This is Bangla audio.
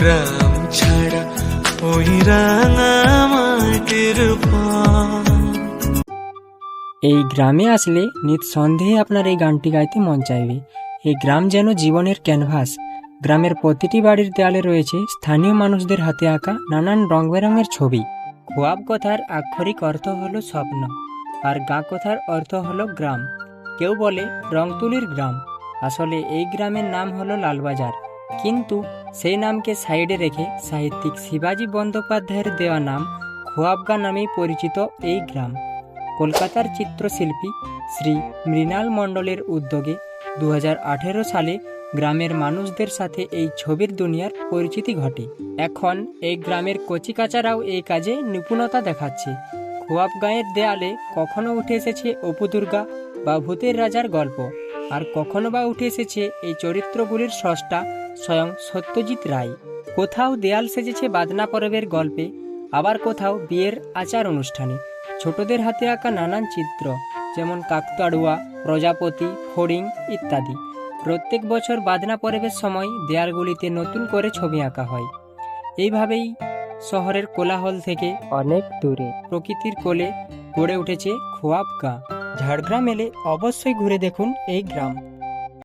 গ্রাম ছাড়া ওই এই গ্রামে আসলে নিঃসন্দেহে আপনার এই গানটি গাইতে মন চাইবে। এই গ্রাম যেন জীবনের ক্যানভাস। গ্রামের প্রতিটি বাড়ির দেয়ালে রয়েছে স্থানীয় মানুষদের হাতে আঁকা নানান রং বেরঙের ছবি। খোয়াব কথার আক্ষরিক অর্থ হলো স্বপ্ন, আর গা কথার অর্থ হলো গ্রাম। কেউ বলে রংতুলির গ্রাম। আসলে এই গ্রামের নাম হলো লালবাজার। কিন্তু সেই নামকে সাইডে রেখে সাহিত্যিক শিবাজী বন্দ্যোপাধ্যায়ের দেওয়া নাম খোয়াবগা নামেই পরিচিত এই গ্রাম। কলকাতার চিত্রশিল্পী শ্রী মৃণাল মণ্ডলের উদ্যোগে দু হাজার আঠেরো সালে গ্রামের মানুষদের সাথে এই ছবির দুনিয়ার পরিচিতি ঘটে। এখন এই গ্রামের কচিকাচারাও এই কাজে নিপুণতা দেখাচ্ছে। খোয়াব গাঁয়ের দেয়ালে কখনো উঠে এসেছে অপু দুর্গা বা ভূতের রাজার গল্প। আর কখনো বা উঠে এসেছে এই চরিত্রগুলির স্রষ্টা স্বয়ং সত্যজিৎ রায়। কোথাও দেয়াল সেজেছে বাদনা পরবের গল্পে, আবার কোথাও বিয়ের আচার অনুষ্ঠানে। ছোটদের হাতে আঁকা নানান চিত্র, যেমন কাকতাড়ুয়া, প্রজাপতি, ফড়িং ইত্যাদি। প্রত্যেক বছর বাদনা পরবের সময় দেয়ালগুলিতে নতুন করে ছবি আঁকা হয়। এইভাবেই শহরের কোলাহল থেকে অনেক দূরে প্রকৃতির কোলে গড়ে উঠেছে খোয়াব গাঁ ঝাড়গ্রাম এলে অবশ্যই ঘুরে দেখুন এই গ্রাম।